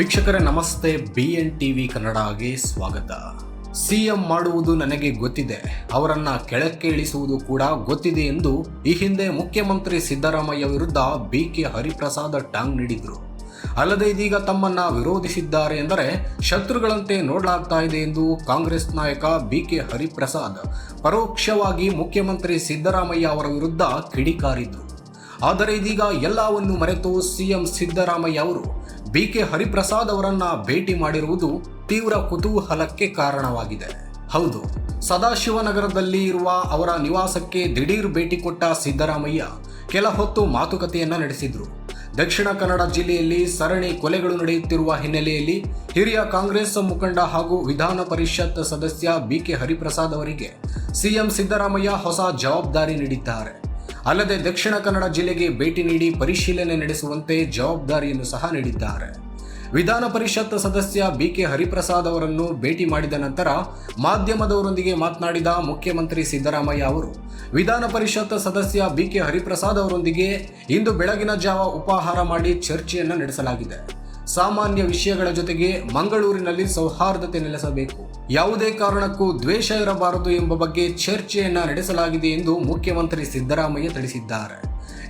ವೀಕ್ಷಕರೇ, ನಮಸ್ತೆ. B N TV ಕನ್ನಡಗೆ ಸ್ವಾಗತ. ಸಿಎಂ ಮಾಡುವುದು ನನಗೆ ಗೊತ್ತಿದೆ. ಅವರನ್ನ ಕೆಳಕ್ಕೆ ಇಳಿಸುವುದು ಕೂಡ ಗೊತ್ತಿದೆ ಎಂದು ಈ ಹಿಂದೆ ಮುಖ್ಯಮಂತ್ರಿ ಸಿದ್ದರಾಮಯ್ಯ ವಿರುದ್ಧ ಬಿ ಕೆ ಹರಿಪ್ರಸಾದ್ ಟಾಂಗ್ ನೀಡಿದ್ರು. ಅಲ್ಲದೆ ಇದೀಗ ತಮ್ಮನ್ನ ವಿರೋಧಿಸಿದ್ದಾರೆ ಎಂದರೆ ಶತ್ರುಗಳಂತೆ ನೋಡಲಾಗ್ತಾ ಇದೆ ಎಂದು ಕಾಂಗ್ರೆಸ್ ನಾಯಕ ಬಿ ಕೆ ಹರಿಪ್ರಸಾದ್ ಪರೋಕ್ಷವಾಗಿ ಮುಖ್ಯಮಂತ್ರಿ ಸಿದ್ದರಾಮಯ್ಯ ಅವರ ವಿರುದ್ಧ ಕಿಡಿಕಾರಿದ್ರು. ಆದರೆ ಇದೀಗ ಎಲ್ಲವನ್ನು ಮರೆತು ಸಿಎಂ ಸಿದ್ದರಾಮಯ್ಯ ಅವರು ಬಿ ಕೆ ಹರಿಪ್ರಸಾದ್ ಅವರನ್ನ ಭೇಟಿ ಮಾಡಿರುವುದು ತೀವ್ರ ಕುತೂಹಲಕ್ಕೆ ಕಾರಣವಾಗಿದೆ. ಹೌದು, ಸದಾಶಿವನಗರದಲ್ಲಿ ಇರುವ ಅವರ ನಿವಾಸಕ್ಕೆ ದಿಢೀರ್ ಭೇಟಿ ಕೊಟ್ಟ ಸಿದ್ದರಾಮಯ್ಯ ಕೆಲ ಹೊತ್ತು ಮಾತುಕತೆಯನ್ನ ನಡೆಸಿದ್ರು. ದಕ್ಷಿಣ ಕನ್ನಡ ಜಿಲ್ಲೆಯಲ್ಲಿ ಸರಣಿ ಕೊಲೆಗಳು ನಡೆಯುತ್ತಿರುವ ಹಿನ್ನೆಲೆಯಲ್ಲಿ ಹಿರಿಯ ಕಾಂಗ್ರೆಸ್ ಮುಖಂಡ ಹಾಗೂ ವಿಧಾನ ಪರಿಷತ್ ಸದಸ್ಯ ಬಿ ಕೆ ಹರಿಪ್ರಸಾದ್ ಅವರಿಗೆ ಸಿಎಂ ಸಿದ್ದರಾಮಯ್ಯ ಹೊಸ ಜವಾಬ್ದಾರಿ ನೀಡಿದ್ದಾರೆ. ಅಲ್ಲದೆ ದಕ್ಷಿಣ ಕನ್ನಡ ಜಿಲ್ಲೆಗೆ ಭೇಟಿ ನೀಡಿ ಪರಿಶೀಲನೆ ನಡೆಸುವಂತೆ ಜವಾಬ್ದಾರಿಯನ್ನು ಸಹ ನೀಡಿದ್ದಾರೆ. ವಿಧಾನ ಪರಿಷತ್ ಸದಸ್ಯ ಬಿ ಕೆ ಹರಿಪ್ರಸಾದ್ ಅವರನ್ನು ಭೇಟಿ ಮಾಡಿದ ನಂತರ ಮಾಧ್ಯಮದವರೊಂದಿಗೆ ಮಾತನಾಡಿದ ಮುಖ್ಯಮಂತ್ರಿ ಸಿದ್ದರಾಮಯ್ಯ ಅವರು, ವಿಧಾನ ಪರಿಷತ್ ಸದಸ್ಯ ಬಿ ಕೆ ಹರಿಪ್ರಸಾದ್ ಅವರೊಂದಿಗೆ ಇಂದು ಬೆಳಗಿನ ಜಾವ ಉಪಾಹಾರ ಮಾಡಿ ಚರ್ಚೆಯನ್ನು ನಡೆಸಲಾಗಿದೆ. ಸಾಮಾನ್ಯ ವಿಷಯಗಳ ಜೊತೆಗೆ ಮಂಗಳೂರಿನಲ್ಲಿ ಸೌಹಾರ್ದತೆ ನೆಲೆಸಬೇಕು. ಯಾವುದೇ ಕಾರಣಕ್ಕೂ ದ್ವೇಷ ಇರಬಾರದು ಎಂಬ ಬಗ್ಗೆ ಚರ್ಚೆಯನ್ನ ನಡೆಸಲಾಗಿದೆ ಎಂದು ಮುಖ್ಯಮಂತ್ರಿ ಸಿದ್ದರಾಮಯ್ಯ ತಿಳಿಸಿದ್ದಾರೆ.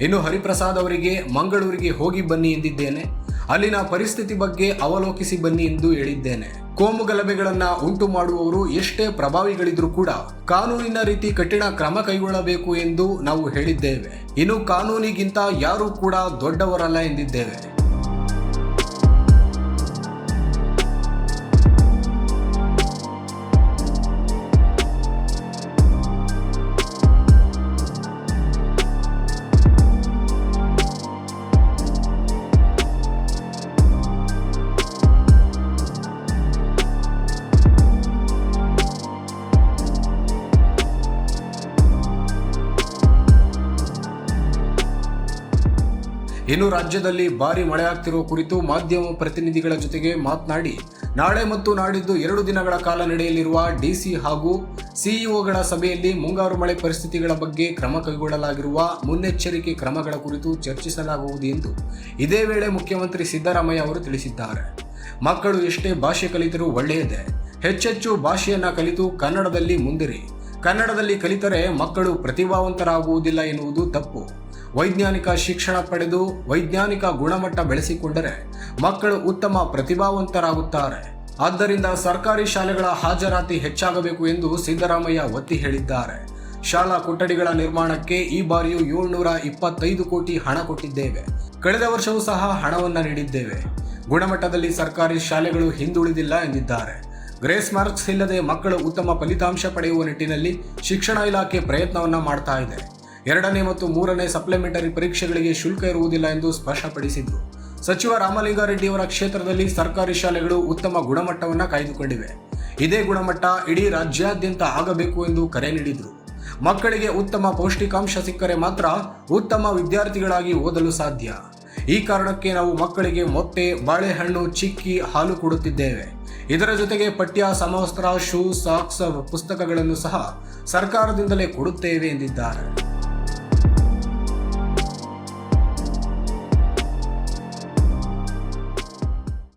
ಇನ್ನು ಹರಿಪ್ರಸಾದ್ ಅವರಿಗೆ ಮಂಗಳೂರಿಗೆ ಹೋಗಿ ಬನ್ನಿ ಎಂದಿದ್ದೇನೆ. ಅಲ್ಲಿನ ಪರಿಸ್ಥಿತಿ ಬಗ್ಗೆ ಅವಲೋಕಿಸಿ ಬನ್ನಿ ಎಂದು ಹೇಳಿದ್ದೇನೆ. ಕೋಮು ಗಲಭೆಗಳನ್ನ ಉಂಟು ಮಾಡುವವರು ಎಷ್ಟೇ ಪ್ರಭಾವಿಗಳಿದ್ರೂ ಕೂಡ ಕಾನೂನಿನ ರೀತಿ ಕಠಿಣ ಕ್ರಮ ಕೈಗೊಳ್ಳಬೇಕು ಎಂದು ನಾವು ಹೇಳಿದ್ದೇವೆ. ಇನ್ನು ಕಾನೂನಿಗಿಂತ ಯಾರೂ ಕೂಡ ದೊಡ್ಡವರಲ್ಲ ಎಂದಿದ್ದೇವೆ. ಇನ್ನು ರಾಜ್ಯದಲ್ಲಿ ಭಾರಿ ಮಳೆಯಾಗ್ತಿರುವ ಕುರಿತು ಮಾಧ್ಯಮ ಪ್ರತಿನಿಧಿಗಳ ಜೊತೆಗೆ ಮಾತನಾಡಿ, ನಾಳೆ ಮತ್ತು ನಾಡಿದ್ದು ಎರಡು ದಿನಗಳ ಕಾಲ ನಡೆಯಲಿರುವ ಡಿಸಿ ಹಾಗೂ ಸಿಇಒಗಳ ಸಭೆಯಲ್ಲಿ ಮುಂಗಾರು ಮಳೆ ಪರಿಸ್ಥಿತಿಗಳ ಬಗ್ಗೆ ಕ್ರಮ ಕೈಗೊಳ್ಳಲಾಗಿರುವ ಮುನ್ನೆಚ್ಚರಿಕೆ ಕ್ರಮಗಳ ಕುರಿತು ಚರ್ಚಿಸಲಾಗುವುದು ಎಂದು ಇದೇ ವೇಳೆ ಮುಖ್ಯಮಂತ್ರಿ ಸಿದ್ದರಾಮಯ್ಯ ಅವರು ತಿಳಿಸಿದ್ದಾರೆ. ಮಕ್ಕಳು ಎಷ್ಟೇ ಭಾಷೆ ಕಲಿತರೂ ಒಳ್ಳೆಯದೇ. ಹೆಚ್ಚೆಚ್ಚು ಭಾಷೆಯನ್ನು ಕಲಿತು ಕನ್ನಡದಲ್ಲಿ ಮುಂದಿರಿ. ಕನ್ನಡದಲ್ಲಿ ಕಲಿತರೆ ಮಕ್ಕಳು ಪ್ರತಿಭಾವಂತರಾಗುವುದಿಲ್ಲ ಎನ್ನುವುದು ತಪ್ಪು. ವೈಜ್ಞಾನಿಕ ಶಿಕ್ಷಣ ಪಡೆದು ವೈಜ್ಞಾನಿಕ ಗುಣಮಟ್ಟ ಬೆಳೆಸಿಕೊಂಡರೆ ಮಕ್ಕಳು ಉತ್ತಮ ಪ್ರತಿಭಾವಂತರಾಗುತ್ತಾರೆ. ಆದ್ದರಿಂದ ಸರ್ಕಾರಿ ಶಾಲೆಗಳ ಹಾಜರಾತಿ ಹೆಚ್ಚಾಗಬೇಕು ಎಂದು ಸಿದ್ದರಾಮಯ್ಯ ಒತ್ತಿ ಹೇಳಿದ್ದಾರೆ. ಶಾಲಾ ಕೊಠಡಿಗಳ ನಿರ್ಮಾಣಕ್ಕೆ ಈ ಬಾರಿಯೂ ಏಳ್ನೂರ ಇಪ್ಪತ್ತೈದು ಕೋಟಿ ಹಣ ಕೊಟ್ಟಿದ್ದೇವೆ. ಕಳೆದ ವರ್ಷವೂ ಸಹ ಹಣವನ್ನ ನೀಡಿದ್ದೇವೆ. ಗುಣಮಟ್ಟದಲ್ಲಿ ಸರ್ಕಾರಿ ಶಾಲೆಗಳು ಹಿಂದುಳಿದಿಲ್ಲ ಎಂದಿದ್ದಾರೆ. ಗ್ರೇಸ್ ಮಾರ್ಕ್ಸ್ ಇಲ್ಲದೆ ಮಕ್ಕಳು ಉತ್ತಮ ಫಲಿತಾಂಶ ಪಡೆಯುವ ನಿಟ್ಟಿನಲ್ಲಿ ಶಿಕ್ಷಣ ಇಲಾಖೆ ಪ್ರಯತ್ನವನ್ನ ಮಾಡ್ತಾ ಇದೆ. ಎರಡನೇ ಮತ್ತು ಮೂರನೇ ಸಪ್ಲಿಮೆಂಟರಿ ಪರೀಕ್ಷೆಗಳಿಗೆ ಶುಲ್ಕ ಇರುವುದಿಲ್ಲ ಎಂದು ಸ್ಪಷ್ಟಪಡಿಸಿದ್ರು. ಸಚಿವ ರಾಮಲಿಂಗಾರೆಡ್ಡಿಯವರ ಕ್ಷೇತ್ರದಲ್ಲಿ ಸರ್ಕಾರಿ ಶಾಲೆಗಳು ಉತ್ತಮ ಗುಣಮಟ್ಟವನ್ನು ಕಾಯ್ದುಕೊಂಡಿವೆ. ಇದೇ ಗುಣಮಟ್ಟ ಇಡೀ ರಾಜ್ಯಾದ್ಯಂತ ಆಗಬೇಕು ಎಂದು ಕರೆ ನೀಡಿದರು. ಮಕ್ಕಳಿಗೆ ಉತ್ತಮ ಪೌಷ್ಟಿಕಾಂಶ ಸಿಕ್ಕರೆ ಮಾತ್ರ ಉತ್ತಮ ವಿದ್ಯಾರ್ಥಿಗಳಾಗಿ ಓದಲು ಸಾಧ್ಯ. ಈ ಕಾರಣಕ್ಕೆ ನಾವು ಮಕ್ಕಳಿಗೆ ಮೊಟ್ಟೆ, ಬಾಳೆಹಣ್ಣು, ಚಿಕ್ಕಿ, ಹಾಲು ಕೊಡುತ್ತಿದ್ದೇವೆ. ಇದರ ಜೊತೆಗೆ ಪಠ್ಯ, ಸಮವಸ್ತ್ರ, ಶೂ, ಸಾಕ್ಸ್, ಪುಸ್ತಕಗಳನ್ನು ಸಹ ಸರ್ಕಾರದಿಂದಲೇ ಕೊಡುತ್ತೇವೆ ಎಂದಿದ್ದಾರೆ.